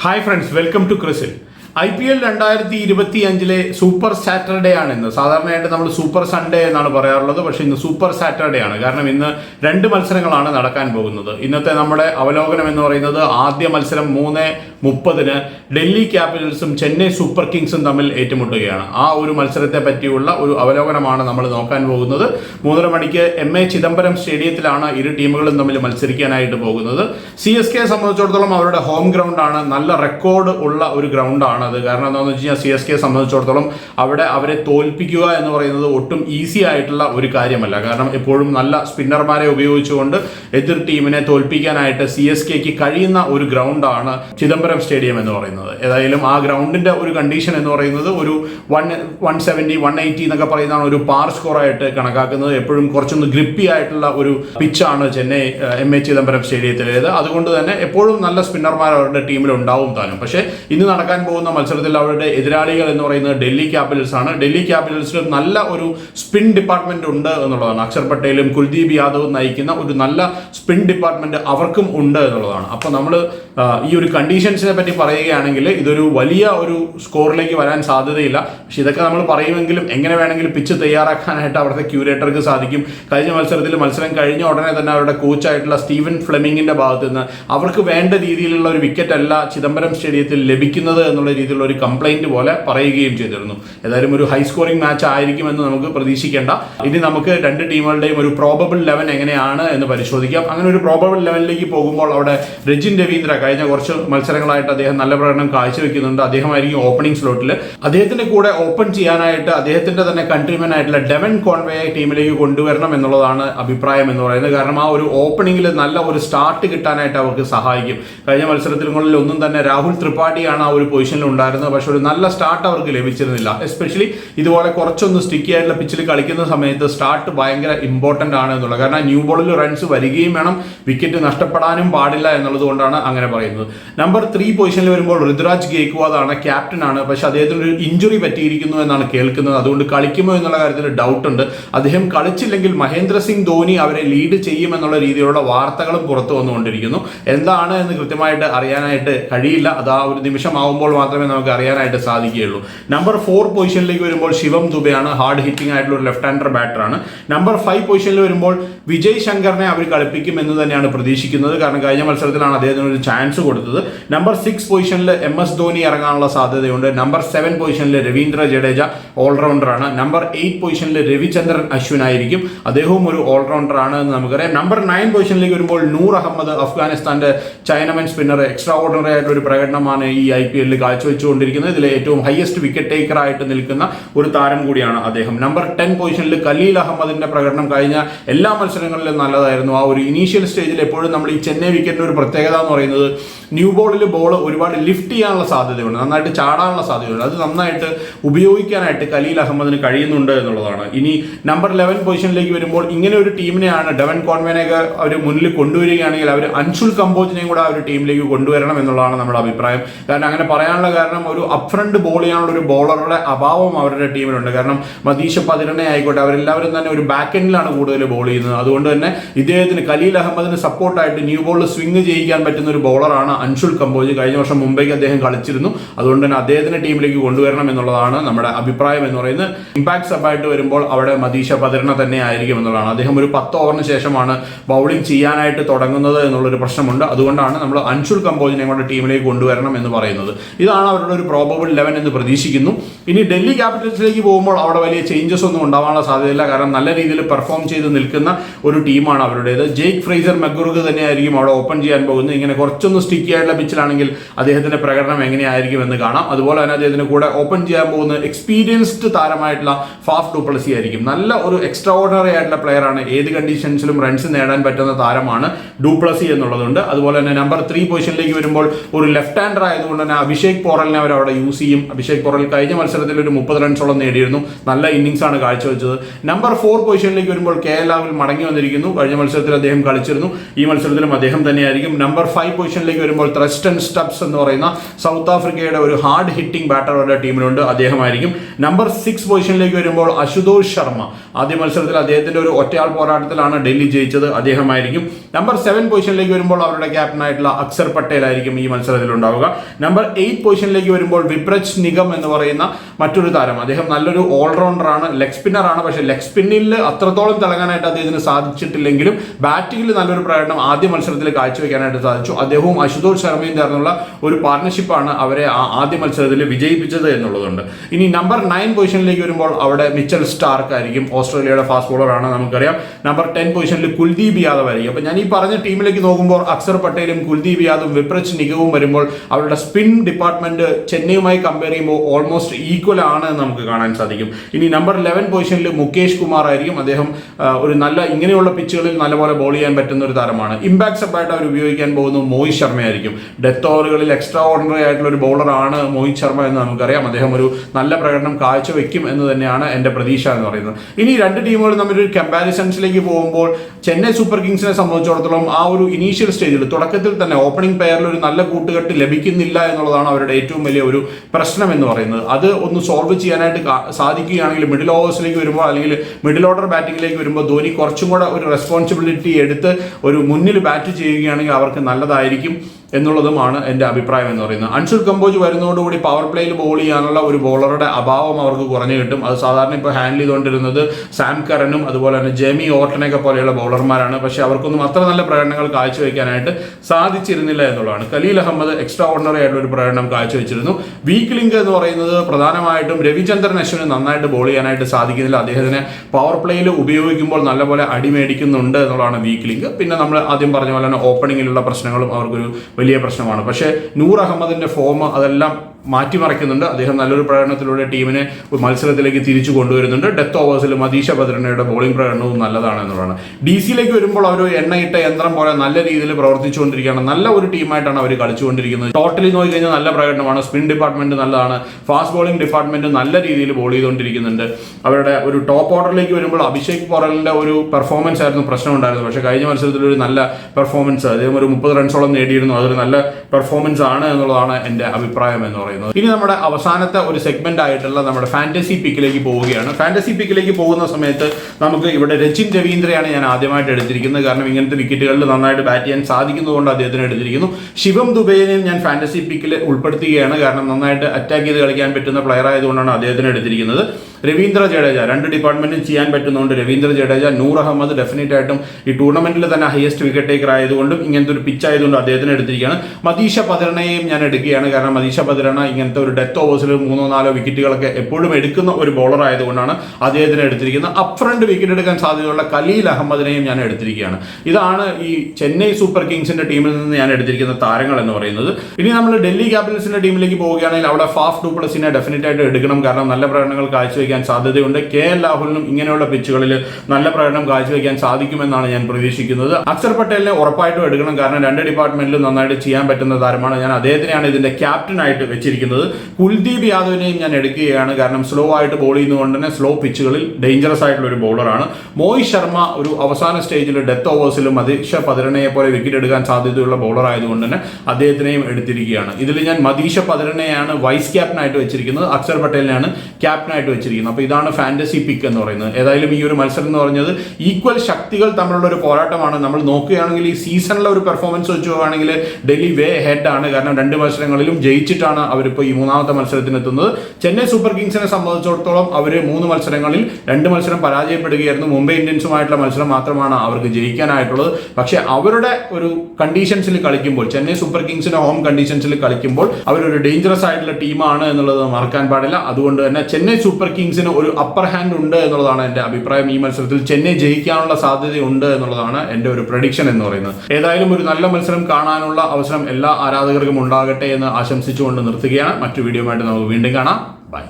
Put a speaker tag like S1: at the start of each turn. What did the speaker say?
S1: Hi friends welcome to CRISIL I P L രണ്ടായിരത്തി ഇരുപത്തി അഞ്ചിലെ സൂപ്പർ സാറ്റർഡേ ആണ് ഇന്ന്. സാധാരണയായിട്ട് നമ്മൾ സൂപ്പർ സൺഡേ എന്നാണ് പറയാറുള്ളത് പക്ഷേ ഇന്ന് സൂപ്പർ സാറ്റർഡേ ആണ്. കാരണം ഇന്ന് രണ്ട് മത്സരങ്ങളാണ് നടക്കാൻ പോകുന്നത്. ഇന്നത്തെ നമ്മുടെ അവലോകനം എന്ന് പറയുന്നത് ആദ്യ മത്സരം മൂന്ന് മുപ്പതിന് ഡൽഹി ക്യാപിറ്റൽസും ചെന്നൈ സൂപ്പർ കിങ്സും തമ്മിൽ ഏറ്റുമുട്ടുകയാണ്. ആ ഒരു മത്സരത്തെ പറ്റിയുള്ള ഒരു അവലോകനമാണ് നമ്മൾ നോക്കാൻ പോകുന്നത്. മൂന്നര മണിക്ക് എം എ ചിദംബരം സ്റ്റേഡിയത്തിലാണ് ഇരു ടീമുകളും തമ്മിൽ മത്സരിക്കാനായിട്ട് പോകുന്നത്. സി എസ് കെയെ സംബന്ധിച്ചിടത്തോളം അവരുടെ ഹോം ഗ്രൗണ്ടാണ് നല്ല റെക്കോർഡ് ഉള്ള ഒരു ഗ്രൗണ്ടാണ് അത് കാരണം എന്താണെന്ന് വെച്ച് കഴിഞ്ഞാൽ സി എസ് കെയെ സംബന്ധിച്ചിടത്തോളം അവിടെ അവരെ തോൽപ്പിക്കുക എന്ന് പറയുന്നത് ഒട്ടും ഈസി ആയിട്ടുള്ള ഒരു കാര്യമല്ല. കാരണം എപ്പോഴും നല്ല സ്പിന്നർമാരെ ഉപയോഗിച്ചുകൊണ്ട് എതിർ ടീമിനെ തോൽപ്പിക്കാനായിട്ട് സി എസ് കെക്ക് കഴിയുന്ന ഒരു ഗ്രൗണ്ടാണ് ചിദംബരം സ്റ്റേഡിയം എന്ന് പറയുന്നത്. ഏതായാലും ആ ഗ്രൗണ്ടിന്റെ ഒരു കണ്ടീഷൻ എന്ന് പറയുന്നത് ഒരു one one seventy one eighty എന്നൊക്കെ പറയുന്നതാണ് ഒരു പാർ സ്കോറായിട്ട് കണക്കാക്കുന്നത്. എപ്പോഴും കുറച്ചൊന്ന് ഗ്രിപ്പി ആയിട്ടുള്ള ഒരു പിച്ചാണ് ചെന്നൈ എം എ ചിദംബരം സ്റ്റേഡിയത്തിലേത്. അതുകൊണ്ട് തന്നെ എപ്പോഴും നല്ല സ്പിന്നർമാർ അവരുടെ ടീമിൽ ഉണ്ടാവും താനും. പക്ഷേ ഇന്ന് നടക്കാൻ പോകുന്ന മത്സരത്തിൽ അവരുടെ എതിരാളികൾ എന്ന് പറയുന്നത് ഡൽഹി ക്യാപിറ്റൽസ് ആണ്. ഡൽഹി ക്യാപിറ്റൽസിലും നല്ല ഒരു സ്പിൻ ഡിപ്പാർട്ട്മെന്റ് ഉണ്ട് എന്നുള്ളതാണ്. അക്ഷർ പട്ടേലും കുൽദീപ് യാദവും നയിക്കുന്ന ഒരു നല്ല സ്പിൻ ഡിപ്പാർട്ട്മെന്റ് അവർക്കും ഉണ്ട് എന്നുള്ളതാണ്. അപ്പോൾ നമ്മൾ ഈ ഒരു കണ്ടീഷൻസിനെ പറ്റി പറയുകയാണെങ്കിൽ ഇതൊരു വലിയ ഒരു സ്കോറിലേക്ക് വരാൻ സാധ്യതയില്ല. പക്ഷെ ഇതൊക്കെ നമ്മൾ പറയുമെങ്കിലും എങ്ങനെ വേണമെങ്കിലും പിച്ച് തയ്യാറാക്കാനായിട്ട് അവിടുത്തെ ക്യൂരേറ്റർക്ക് സാധിക്കും. കഴിഞ്ഞ മത്സരത്തിൽ മത്സരം കഴിഞ്ഞ ഉടനെ തന്നെ അവരുടെ കോച്ചായിട്ടുള്ള സ്റ്റീവൻ ഫ്ലെമിങ്ങിന്റെ ഭാഗത്ത് നിന്ന് അവർക്ക് വേണ്ട രീതിയിലുള്ള ഒരു വിക്കറ്റ് അല്ല ചിദംബരം സ്റ്റേഡിയത്തിൽ ലഭിക്കുന്നത് എന്നുള്ള രീതിയിലുള്ള ഒരു കംപ്ലൈന്റ് പോലെ പറയുകയും ചെയ്തിരുന്നു. ഏതായാലും ഒരു ഹൈ സ്കോറിംഗ് മാച്ച് ആയിരിക്കും എന്ന് നമുക്ക് പ്രതീക്ഷിക്കേണ്ട. ഇനി നമുക്ക് രണ്ട് ടീമുകളുടെയും ഒരു പ്രോബബിൾ ലെവൻ എങ്ങനെയാണ് എന്ന് പരിശോധിക്കാം. അങ്ങനെ ഒരു പ്രോബബിൾ ലെവലിലേക്ക് പോകുമ്പോൾ അവിടെ രജിൻ രവീന്ദ്ര കഴിഞ്ഞ കുറച്ച് മത്സരങ്ങളായിട്ട് അദ്ദേഹം നല്ല പ്രകടനം കാഴ്ചവെക്കുന്നുണ്ട്. അദ്ദേഹമായിരിക്കും ഓപ്പണിംഗ് സ്ലോട്ടിൽ അദ്ദേഹത്തിന്റെ കൂടെ ഓപ്പൺ ചെയ്യാനായിട്ട് അദ്ദേഹത്തിന്റെ തന്നെ കൺട്രിമൻ ആയിട്ടുള്ള ഡെവൻ കോൺവേയെ ടീമിലേക്ക് കൊണ്ടുവരണം എന്നുള്ളതാണ് അഭിപ്രായം എന്ന് പറയുന്നത്. കാരണം ആ ഒരു ഓപ്പണിംഗിൽ നല്ല ഒരു സ്റ്റാർട്ട് കിട്ടാനായിട്ട് അവർക്ക് സഹായിക്കും. കഴിഞ്ഞ മത്സരത്തിൽ ഒന്നും തന്നെ രാഹുൽ ത്രിപാഠിയാണ് ആ ഒരു പൊസിഷനിൽ ഉണ്ടായിരുന്നത് പക്ഷെ ഒരു നല്ല സ്റ്റാർട്ട് അവർക്ക് ലഭിച്ചിരുന്നില്ല. എസ്പെഷ്യലി ഇതുപോലെ കുറച്ചൊന്ന് സ്റ്റിക്കി ആയിട്ടുള്ള പിച്ചിൽ കളിക്കുന്ന സമയത്ത് സ്റ്റാർട്ട് ഭയങ്കര ഇമ്പോർട്ടന്റ് ആണ് എന്നുള്ളത്. കാരണം ന്യൂ ബോളിൽ റൺസ് വരികയും വേണം. വിക്കറ്റ് നഷ്ടപ്പെടാനും പാടില്ല എന്നുള്ളത് കൊണ്ടാണ് അങ്ങനെ പറയുന്നത്. നമ്പർ ത്രീ പൊസിഷനിൽ വരുമ്പോൾ ഋതുരാജ് ഗേക്വാദ് ആണ് ക്യാപ്റ്റൻ ആണ്. പക്ഷെ അദ്ദേഹത്തിന് ഒരു ഇഞ്ചുറി പറ്റിയിരിക്കുന്നു എന്നാണ് കേൾക്കുന്നത്. അതുകൊണ്ട് കളിക്കുമോ എന്നുള്ള കാര്യത്തിൽ ഡൗട്ട് ഉണ്ട്. അദ്ദേഹം കളിച്ചില്ലെങ്കിൽ മഹേന്ദ്ര സിംഗ് ധോനി അവരെ ലീഡ് ചെയ്യുമെന്നുള്ള രീതിയിലുള്ള വാർത്തകളും പുറത്തു വന്നുകൊണ്ടിരിക്കുന്നു. എന്താണ് എന്ന് കൃത്യമായിട്ട് അറിയാനായിട്ട് കഴിയില്ല. അത് ആ ഒരു നിമിഷമാവുമ്പോൾ മാത്രമേ നമുക്ക് അറിയാനായിട്ട് സാധിക്കുകയുള്ളൂ. നമ്പർ ഫോർ പൊസിഷനിലേക്ക് വരുമ്പോൾ ശിവം ദുബെയാണ്. ഹാർഡ് ഹിറ്റിംഗ് ആയിട്ടുള്ള ഒരു ലെഫ്റ്റ് ഹാൻഡർ ബാറ്ററാണ് നമ്പർ ഫൈവ് പൊസിഷനിൽ വരുമ്പോൾ വിജയ് ശങ്കറിനെ അവർ കളിപ്പിക്കും എന്ന് തന്നെയാണ് പ്രതീക്ഷിക്കുന്നത്. കാരണം കഴിഞ്ഞ മത്സരത്തിലാണ് അദ്ദേഹത്തിന് ഒരു ചാൻസ് കൊടുത്തത്. നമ്പർ സിക്സ് പൊസിഷനിൽ എം എസ് ധോനി ഇറങ്ങാനുള്ള സാധ്യതയുണ്ട്. നമ്പർ സെവൻ പൊസിഷനിൽ രവീന്ദ്ര ജഡേജ ഓൾറൗണ്ടറാണ് നമ്പർ എയ്റ്റ് പൊസിഷനിൽ രവിചന്ദ്രൻ അശ്വിൻ ആയിരിക്കും. അദ്ദേഹവും ഒരു ഓൾറൗണ്ടറാണ് എന്ന് നമുക്കറിയാം. നമ്പർ നയൻ പൊസിഷനിലേക്ക് വരുമ്പോൾ നൂർ അഹമ്മദ് അഫ്ഗാനിസ്ഥാന്റെ ചൈനമൻ സ്പിന്നർ എക്സ്ട്രാ ഓർഡിനറി ആയിട്ടുള്ള ഒരു പ്രകടനമാണ് ഈ ഐ പി എല്ലിൽ കാഴ്ചവെച്ചുകൊണ്ടിരിക്കുന്നത് ഇതിലെ ഏറ്റവും ഹയസ്റ്റ് വിക്കറ്റ് ടേക്കർ ആയിട്ട് നിൽക്കുന്ന ഒരു താരം കൂടിയാണ് അദ്ദേഹം. നമ്പർ ടെൻ പൊസിഷനിൽ കലീൽ അഹമ്മദിന്റെ പ്രകടനം കഴിഞ്ഞ എല്ലാ മത്സരങ്ങളിലും നല്ലതായിരുന്നു. ആ ഒരു ഇനീഷ്യൽ സ്റ്റേജിൽ എപ്പോഴും നമ്മൾ ഈ ചെന്നൈ വിക്കറ്റിന്റെ ഒരു പ്രത്യേകത എന്ന് പറയുന്നത് ന്യൂ ബോളിൽ ബോൾ ഒരുപാട് ലിഫ്റ്റ് ചെയ്യാനുള്ള സാധ്യതയുണ്ട്. നന്നായിട്ട് ചാടാനുള്ള സാധ്യതയുണ്ട്. അത് നന്നായിട്ട് ഉപയോഗിക്കാനായിട്ട് കലീൽ അഹമ്മദിന് കഴിയുന്നുണ്ട് എന്നുള്ളതാണ്. ഇനി നമ്പർ ലെവൻ പൊസിഷനിലേക്ക് വരുമ്പോൾ ഇങ്ങനെ ഒരു ടീമിനെയാണ് ഡെവൻ കോൺവെനെയൊക്കെ അവർ മുന്നിൽ കൊണ്ടുവരികയാണെങ്കിൽ അവർ അൻഷുൽ കമ്പോജിനെയും കൂടെ ആ ഒരു ടീമിലേക്ക് കൊണ്ടുവരണം എന്നുള്ളതാണ് നമ്മുടെ അഭിപ്രായം. കാരണം അങ്ങനെ പറയാനുള്ള കാരണം ഒരു അപ്രണ്ട് ബോൾ ചെയ്യാനുള്ള ഒരു ബോളറുടെ അഭാവം അവരുടെ ടീമിലുണ്ട്. കാരണം മദീഷ പതിനെണ്ണെ ആയിക്കോട്ടെ അവരെല്ലാവരും തന്നെ ഒരു ബാക്ക് എൻഡിലാണ് കൂടുതൽ ബോൾ ചെയ്യുന്നത്. അതുകൊണ്ട് തന്നെ ഇദ്ദേഹത്തിന് കലീൽ അഹമ്മദിന് സപ്പോർട്ടായിട്ട് ന്യൂ ബോളിൽ സ്വിങ് ചെയ്യിക്കാൻ പറ്റുന്ന ഒരു ബോളറാണ് അൻഷുൽ കമ്പോജ് കഴിഞ്ഞ വർഷം മുംബൈക്ക് അദ്ദേഹം കളിച്ചിരുന്നു. അതുകൊണ്ട് തന്നെ അദ്ദേഹത്തിന്റെ ടീമിലേക്ക് കൊണ്ടുവരണം എന്നുള്ളതാണ് നമ്മുടെ അഭിപ്രായം എന്ന് പറയുന്നത്. ഇമ്പാക്ട് സബായിട്ട് വരുമ്പോൾ അവിടെ മതീഷ പതിരണ തന്നെ ആയിരിക്കും എന്നുള്ളതാണ്. അദ്ദേഹം ഒരു പത്ത് ഓവറിന് ശേഷമാണ് ബൗളിംഗ് ചെയ്യാനായിട്ട് തുടങ്ങുന്നത് എന്നുള്ളൊരു പ്രശ്നമുണ്ട്. അതുകൊണ്ടാണ് നമ്മൾ അൻഷുൽ കമ്പോജിനെ കൂടെ ടീമിലേക്ക് കൊണ്ടുവരണം എന്ന് പറയുന്നത്. ഇതാണ് അവരുടെ ഒരു പ്രോബബിൾ ലെവൻ എന്ന് പ്രതീക്ഷിക്കുന്നു. ഇനി ഡൽഹി ക്യാപിറ്റൽസിലേക്ക് പോകുമ്പോൾ അവിടെ വലിയ ചേഞ്ചസ് ഒന്നും ഉണ്ടാവാനുള്ള സാധ്യതയില്ല. കാരണം നല്ല രീതിയിൽ പെർഫോം ചെയ്ത് നിൽക്കുന്ന ഒരു ടീമാണ് അവരുടേത്. ജെയ്ക്ക് ഫ്രൈസർ മെഗുറുഗ് തന്നെയായിരിക്കും അവിടെ ഓപ്പൺ ചെയ്യാൻ പോകുന്നത്. ഇങ്ങനെ കുറച്ചൊന്ന് സ്റ്റിക്കി ആയിട്ടുള്ള പിച്ചിലാണെങ്കിൽ അദ്ദേഹത്തിന്റെ പ്രകടനം എങ്ങനെയായിരിക്കും എന്ന് കാണാം. അതുപോലെ തന്നെ അദ്ദേഹത്തിന് കൂടെ ഓപ്പൺ ചെയ്യാൻ പോകുന്ന എക്സ്പീരിയൻസ്ഡ് താരമായിട്ടുള്ള ഫാഫ് ഡൂപ്ലസി ആയിരിക്കും. നല്ല ഒരു എക്സ്ട്രാ ഓർഡിനറി ആയിട്ടുള്ള പ്ലെയർ ആണ്. ഏത് കണ്ടീഷൻസിലും റൺസ് നേടാൻ പറ്റുന്ന താരമാണ് ഡൂപ്ലസി എന്നുള്ളതുണ്ട് അതുപോലെ തന്നെ നമ്പർ ത്രീ പൊസിഷനിലേക്ക് വരുമ്പോൾ ഒരു ലെഫ്റ്റ് ഹാൻഡർ ആയതുകൊണ്ട് തന്നെ അഭിഷേക് പോറലിനെ അവർ അവിടെ യൂസ് ചെയ്യും. അഭിഷേക് പോറൽ കഴിഞ്ഞ മത്സരത്തിൽ ഒരു മുപ്പത് റൺസോളം നേടിയിരുന്നു. നല്ല ഇന്നിംഗ്സ് ആണ് കാഴ്ചവെച്ചത്. നമ്പർ ഫോർ പൊസിഷനിലേക്ക് വരുമ്പോൾ കെ എൽ മടങ്ങി വന്നിരിക്കുന്നു. കഴിഞ്ഞ മത്സരത്തിൽ അദ്ദേഹം കളിച്ചിരുന്നു. ഈ മത്സരത്തിലും അദ്ദേഹം തന്നെയായിരിക്കും. നമ്പർ ഫൈവ് പൊസിഷനിലേക്ക് വരുമ്പോൾ ത്രസ്റ്റൻ സ്റ്റബ്സ് എന്ന് പറയുന്ന സൗത്ത് ആഫ്രിക്കയുടെ ഒരു ഹാർഡ് ഹിറ്റിംഗ് ബാറ്റർ അവരുടെ ടീമിലുണ്ട്. അദ്ദേഹമായിരിക്കും. നമ്പർ സിക്സ് പൊസിഷനിലേക്ക് വരുമ്പോൾ അശുതോഷ് ശർമ്മ ആദ്യ മത്സരത്തിൽ അദ്ദേഹത്തിന്റെ ഒരു ഒറ്റയാൾ പോരാട്ടത്തിലാണ് ഡൽഹി ജയിച്ചത്. അദ്ദേഹമായിരിക്കും നമ്പർ സെവൻ പൊസിഷനിലേക്ക് വരുമ്പോൾ അവരുടെ ക്യാപ്റ്റനായിട്ടുള്ള അക്സർ പട്ടേൽ ആയിരിക്കും ഈ മത്സരത്തിൽ ഉണ്ടാവുക നമ്പർ എയ്റ്റ് പൊസിഷനിലേക്ക് വരുമ്പോൾ വിപ്രജ് നിഗം എന്ന് പറയുന്ന മറ്റൊരു താരം. അദ്ദേഹം നല്ലൊരു ഓൾറൗണ്ടർ ആണ് ലെഗ് സ്പിന്നർ ആണ്. പക്ഷേ ലെഗ് സ്പിന്നിൽ അത്രത്തോളം തിളങ്ങാനായിട്ട് അദ്ദേഹത്തിന് സാധിച്ചിട്ടില്ലെങ്കിലും ബാറ്റിംഗിൽ നല്ലൊരു പ്രകടനം ആദ്യ മത്സരത്തിൽ കാഴ്ചവെക്കാനായിട്ട് സാധിച്ചു. അദ്ദേഹവും അശുതോഷ് ശർമ്മയും ചേർന്നുള്ള ഒരു പാർട്ണർഷിപ്പാണ് അവരെ ആ ആദ്യ മത്സരത്തിൽ വിജയിപ്പിച്ചത് എന്നുള്ളതുണ്ട്. ഇനി നമ്പർ നയൻ പൊസിഷനിലേക്ക് വരുമ്പോൾ അവിടെ മിച്ചൽ സ്റ്റാർക്ക് ആയിരിക്കും. ഓസ്ട്രേലിയയുടെ ഫാസ്റ്റ് ബോളർ ആണ് നമുക്കറിയാം. നമ്പർ ടെൻ പൊസിഷനിൽ കുൽദീപ് യാദവ് ആയിരിക്കും. അപ്പം ഞാൻ ഈ പറഞ്ഞ ടീമിലേക്ക് നോക്കുമ്പോൾ അക്സർ പട്ടേലും കുൽദീപ് യാദവും വിപ്രച്ച് നിഗവും വരുമ്പോൾ അവരുടെ സ്പിൻ ഡിപ്പാർട്ട്മെന്റ് ചെന്നൈയുമായി കമ്പയർ ചെയ്യുമ്പോൾ ഓൾമോസ്റ്റ് ഈക്വൽ ആണ് എന്ന് നമുക്ക് കാണാൻ സാധിക്കും. ഇനി നമ്പർ ലെവൻ പൊസിഷനിൽ മുകേഷ് കുമാർ ആയിരിക്കും. അദ്ദേഹം ഒരു നല്ല ഇങ്ങനെയുള്ള പിച്ചുകളിൽ നല്ലപോലെ ബോൾ ചെയ്യാൻ പറ്റുന്ന ഒരു താരമാണ്. ഇമ്പാക്ട് സപ്പായിട്ട് അവർ ഉപയോഗിക്കാൻ പോകുന്ന മോഹിത് ശർമ്മയായിരിക്കും ഡെത്ത് ഓവറുകളിൽ എക്സ്ട്രാ ഓർഡിനറി ആയിട്ടുള്ള ഒരു ബോളറാണ് മോഹിത് ശർമ്മ എന്ന് നമുക്കറിയാം. അദ്ദേഹം ഒരു നല്ല പ്രകടനം കാഴ്ചവെക്കും എന്ന് തന്നെയാണ് എന്റെ പ്രതീക്ഷ എന്ന് പറയുന്നത്. ഇനി രണ്ട് ടീമുകൾ തമ്മിൽ ഒരു കമ്പാരിസൺസിലേക്ക് പോകുമ്പോൾ ചെന്നൈ സൂപ്പർ കിങ്സിനെ സംബന്ധിച്ചിടത്തോളം ആ ഒരു ഇനീഷ്യൽ സ്റ്റേജിൽ തുടക്കത്തിൽ തന്നെ ഓപ്പണിംഗ് പെയറിൽ ഒരു നല്ല കൂട്ടുകെട്ട് ലഭിക്കുന്നില്ല എന്നുള്ളതാണ് അവരുടെ ഏറ്റവും വലിയ ഒരു പ്രശ്നം എന്ന് പറയുന്നത്. അത് ഒന്ന് സോൾവ് ചെയ്യാനായിട്ട് സാധിക്കുകയാണെങ്കിൽ മിഡിൽ ഓവേഴ്സിലേക്ക് വരുമ്പോൾ അല്ലെങ്കിൽ മിഡിൽ ഓർഡർ ബാറ്റിംഗിലേക്ക് വരുമ്പോൾ ധോനി കുറച്ചും കൂടെ ഒരു റെസ്പോൺസിബിലിറ്റി എടുത്ത് ഒരു മുന്നിൽ ബാറ്റ് ചെയ്യുകയാണെങ്കിൽ അവർക്ക് നല്ലതായിരിക്കും. എന്നുള്ളതുമാണ് എന്റെ അഭിപ്രായം എന്ന് പറയുന്നത്. അൻഷുൽ കമ്പോജ് വരുന്നതോടുകൂടി പവർ പ്ലേയിൽ ബോൾ ചെയ്യാനുള്ള ഒരു ബോളറുടെ അഭാവം അവർക്ക് കുറഞ്ഞു കിട്ടും. അത് സാധാരണ ഇപ്പോൾ ഹാൻഡിൽ ചെയ്തുകൊണ്ടിരുന്നത് സാം കറനും അതുപോലെ തന്നെ ജെമി ഓട്ടനൊക്കെ പോലെയുള്ള ബോളർമാരാണ് പക്ഷേ അവർക്കൊന്നും അത്ര നല്ല പ്രകടനങ്ങൾ കാഴ്ചവെക്കാനായിട്ട് സാധിച്ചിരുന്നില്ല എന്നുള്ളതാണ്. കലീൽ അഹമ്മദ് എക്സ്ട്രാ ഓർഡിനറി ആയിട്ടുള്ള ഒരു പ്രകടനം കാഴ്ചവെച്ചിരുന്നു. ലിങ്ക് എന്ന് പറയുന്നത് പ്രധാനമായിട്ടും രവിചന്ദ്രൻ അശ്വിന് നന്നായിട്ട് ബോൾ ചെയ്യാനായിട്ട് സാധിക്കുന്നില്ല. അദ്ദേഹത്തിനെ പവർ പ്ലേയിൽ ഉപയോഗിക്കുമ്പോൾ നല്ലപോലെ അടിമേടിക്കുന്നുണ്ട് എന്നുള്ളതാണ് ലിങ്ക് പിന്നെ നമ്മൾ ആദ്യം പറഞ്ഞ പോലെ തന്നെ ഓപ്പണിങ്ങിലുള്ള പ്രശ്നങ്ങളും അവർക്കൊരു വലിയ പ്രശ്നമാണ്. പക്ഷേ നൂർ അഹമ്മദിന്റെ ഫോം അതെല്ലാം മാറ്റിമറിക്കുന്നുണ്ട് അദ്ദേഹം നല്ലൊരു പ്രകടനത്തിലൂടെ ടീമിനെ മത്സരത്തിലേക്ക് തിരിച്ചു കൊണ്ടുവരുന്നുണ്ട്. ഡെത്ത് ഓവേഴ്സിൽ മതീഷ ഭദ്രനയുടെ ബോളിംഗ് പ്രകടനവും നല്ലതാണ് എന്നുള്ളതാണ് ഡി സിയിലേക്ക് വരുമ്പോൾ അവർ എണ്ണയിട്ട യന്ത്രം പോലെ നല്ല രീതിയിൽ പ്രവർത്തിച്ചുകൊണ്ടിരിക്കുകയാണ്. നല്ല ഒരു ടീമായിട്ടാണ് അവർ കളിച്ചുകൊണ്ടിരിക്കുന്നത്. ടോട്ടലി നോക്കി കഴിഞ്ഞാൽ നല്ല പ്രകടനമാണ്. സ്പിൻ ഡിപ്പാർട്ട്മെന്റ് നല്ലതാണ്. ഫാസ്റ്റ് ബോളിംഗ് ഡിപ്പാർട്ട്മെന്റ് നല്ല രീതിയിൽ ബോൾ ചെയ്തുകൊണ്ടിരിക്കുന്നുണ്ട്. അവരുടെ ഒരു ടോപ്പ് ഓർഡറിലേക്ക് വരുമ്പോൾ അഭിഷേക് പോറലിന്റെ ഒരു പെർഫോമൻസ് ആയിരുന്നു പ്രശ്നം ഉണ്ടായിരുന്നത് പക്ഷേ കഴിഞ്ഞ മത്സരത്തിൽ ഒരു നല്ല പെർഫോമൻസ് അദ്ദേഹം ഒരു മുപ്പത് റൺസോളം നേടിയിരുന്നു. അതൊരു നല്ല പെർഫോമൻസ് ആണ് എന്നുള്ളതാണ് എന്റെ അഭിപ്രായം എന്ന് പറയുന്നത്. ഇനി നമ്മുടെ അവസാനത്തെ ഒരു സെഗ്മെന്റ് ആയിട്ടുള്ള നമ്മുടെ ഫാന്റസി പിക്കിലേക്ക് പോവുകയാണ്. ഫാന്റസി പിക്കിലേക്ക് പോകുന്ന സമയത്ത് നമുക്ക് ഇവിടെ രജിൻ രവീന്ദ്രയാണ് ഞാൻ ആദ്യമായിട്ട് എടുത്തിരിക്കുന്നത്. കാരണം ഇങ്ങനത്തെ വിക്കറ്റുകളിൽ നന്നായിട്ട് ബാറ്റ് ചെയ്യാൻ സാധിക്കുന്നതുകൊണ്ട് അദ്ദേഹത്തിന് എടുത്തിരിക്കുന്നു. ശിവം ദുബൈനെയും ഞാൻ ഫാന്റസി പിക്കിൽ ഉൾപ്പെടുത്തുകയാണ്. കാരണം നന്നായിട്ട് അറ്റാക്ക് ചെയ്ത് കളിക്കാൻ പറ്റുന്ന പ്ലെയർ ആയതുകൊണ്ടാണ് അദ്ദേഹത്തിന് എടുത്തിരിക്കുന്നത്. രവീന്ദ്ര ജഡേജ. രണ്ട് ഡിപ്പാർട്ട്മെന്റും ചെയ്യാൻ പറ്റുന്നതുകൊണ്ട് രവീന്ദ്ര ജഡേജ നൂർ അഹമ്മദ് ഡെഫിനറ്റ് ആയിട്ടും ഈ ടൂർണമെന്റിൽ തന്നെ ഹയസ്റ്റ് വിക്കറ്റ് ടേക്കർ ആയതുകൊണ്ടും ഇങ്ങനത്തെ ഒരു പിച്ച് ആയതുകൊണ്ട് അദ്ദേഹത്തിന് എടുത്തിരിക്കുകയാണ്. മതീഷ പതിരണയെയും ഞാൻ എടുക്കുകയാണ്. കാരണം മതീഷ പതിരണ ഇങ്ങനത്തെ ഒരു ഡെത്ത് ഓവേഴ്സിൽ മൂന്നോ നാലോ വിക്കറ്റുകളൊക്കെ എപ്പോഴും എടുക്കുന്ന ഒരു ബോളർ ആയതുകൊണ്ടാണ് അദ്ദേഹത്തിന് എടുത്തിരിക്കുന്നത്. അപ്പ് ഫ്രണ്ട് വിക്കറ്റ് എടുക്കാൻ സാധ്യതയുള്ള കലീൽ അഹമ്മദിനെയും ഞാൻ എടുത്തിരിക്കുകയാണ്. ഇതാണ് ഈ ചെന്നൈ സൂപ്പർ കിങ്സിന്റെ ടീമിൽ നിന്ന് ഞാൻ എടുത്തിരിക്കുന്ന താരങ്ങൾ എന്ന് പറയുന്നത്. ഇനി നമ്മൾ ഡൽഹി ക്യാപിറ്റൽസിന്റെ ടീമിലേക്ക് പോവുകയാണെങ്കിൽ അവിടെ ഫാഫ് ഡൂപ്ലസിനെ പ്ലസിനെ ഡെഫിനറ്റ് ആയിട്ട് എടുക്കണം. കാരണം നല്ല പ്രകടനങ്ങൾ കാഴ്ചവെക്കാൻ സാധ്യതയുണ്ട്. കെ എൽ രാഹുലിനും ഇങ്ങനെയുള്ള പിച്ചുകളിൽ നല്ല പ്രകടനം കാഴ്ചവെക്കാൻ സാധിക്കുമെന്നാണ് ഞാൻ പ്രതീക്ഷിക്കുന്നത്. അക്ഷർ പട്ടേലിനെ ഉറപ്പായിട്ടും എടുക്കണം. കാരണം രണ്ട് ഡിപ്പാർട്ട്മെന്റിലും നന്നായിട്ട് ചെയ്യാൻ പറ്റുന്ന താരമാണ് ഞാൻ. അദ്ദേഹത്തിനെയാണ് ഇതിന്റെ ക്യാപ്റ്റനായിട്ട് വെച്ചിരിക്കുന്നത്. കുൽദീപ് യാദവിനെയും ഞാൻ എടുക്കുകയാണ്. കാരണം സ്ലോ ആയിട്ട് ബോൾ ചെയ്യുന്നതുകൊണ്ട് തന്നെ സ്ലോ പിച്ചുകളിൽ ഡേഞ്ചറസ് ആയിട്ടുള്ള ഒരു ബോളറാണ് മോഹിത് ശർമ്മ ഒരു അവസാന സ്റ്റേജിൽ ഡെത്ത് ഓവേഴ്സിലും മതീഷ പതിരണയെ പോലെ വിക്കറ്റ് എടുക്കാൻ സാധ്യതയുള്ള ബോളർ ആയതുകൊണ്ട് തന്നെ അദ്ദേഹത്തിനെയും എടുത്തിരിക്കുകയാണ്. ഇതിൽ ഞാൻ മതീഷ പതിരണയാണ് വൈസ് ക്യാപ്റ്റനായിട്ട് വെച്ചിരിക്കുന്നത്. അക്ഷർ പട്ടേലിനെയാണ് ക്യാപ്റ്റനായിട്ട് വെച്ചിരിക്കുന്നത്. അപ്പോൾ ഇതാണ് ഫാന്റസി പിക്ക് എന്ന് പറയുന്നത്. ഏതായാലും ഈ ഒരു മത്സരം എന്ന് പറഞ്ഞത് ഈക്വൽ ശക്തികൾ തമ്മിലുള്ള ഒരു പോരാട്ടമാണ്. നമ്മൾ നോക്കുകയാണെങ്കിൽ ഈ സീസണിലെ ഒരു പെർഫോമൻസ് വെച്ച് പോവുകയാണെങ്കിൽ ഡൽഹി വേ ഹെഡ് ആണ്. കാരണം രണ്ട് മത്സരങ്ങളിലും ജയിച്ചിട്ടാണ് അവരിപ്പോൾ ഈ മൂന്നാമത്തെ മത്സരത്തിന് എത്തുന്നത് ചെന്നൈ സൂപ്പർ കിങ്സിനെ സംബന്ധിച്ചിടത്തോളം അവർ മൂന്ന് മത്സരങ്ങളിൽ രണ്ട് മത്സരം പരാജയപ്പെടുകയായിരുന്നു. മുംബൈ ഇന്ത്യൻസുമായിട്ടുള്ള മത്സരം മാത്രമാണ് അവർക്ക് ജയിക്കാനായിട്ടുള്ളത്. പക്ഷേ അവരുടെ ഒരു കണ്ടീഷൻസിൽ കളിക്കുമ്പോൾ ചെന്നൈ സൂപ്പർ കിങ്സിന്റെ ഹോം കണ്ടീഷൻസിൽ കളിക്കുമ്പോൾ അവരൊരു ഡേഞ്ചറസ് ആയിട്ടുള്ള ടീമാണ് എന്നുള്ളത് മറക്കാൻ പാടില്ല. അതുകൊണ്ട് തന്നെ ചെന്നൈ സൂപ്പർ കിങ്സിന് ഒരു അപ്പർ ഹാൻഡ് ഉണ്ട് എന്നുള്ളതാണ് എന്റെ അഭിപ്രായം. ഈ മത്സരത്തിൽ ചെന്നൈ ജയിക്കാനുള്ള സാധ്യതയുണ്ട് എന്നുള്ളതാണ് എന്റെ ഒരു പ്രഡിക്ഷൻ എന്ന് പറയുന്നത്. ഏതായാലും ഒരു നല്ല മത്സരം കാണാനുള്ള അവസരം എല്ലാ ആരാധകർക്കും ഉണ്ടാകട്ടെ എന്ന് ആശംസിച്ചുകൊണ്ട് നിർത്തുകയാണ്. മറ്റു വീഡിയോ ആയിട്ട് നമുക്ക് വീണ്ടും കാണാം. ബൈ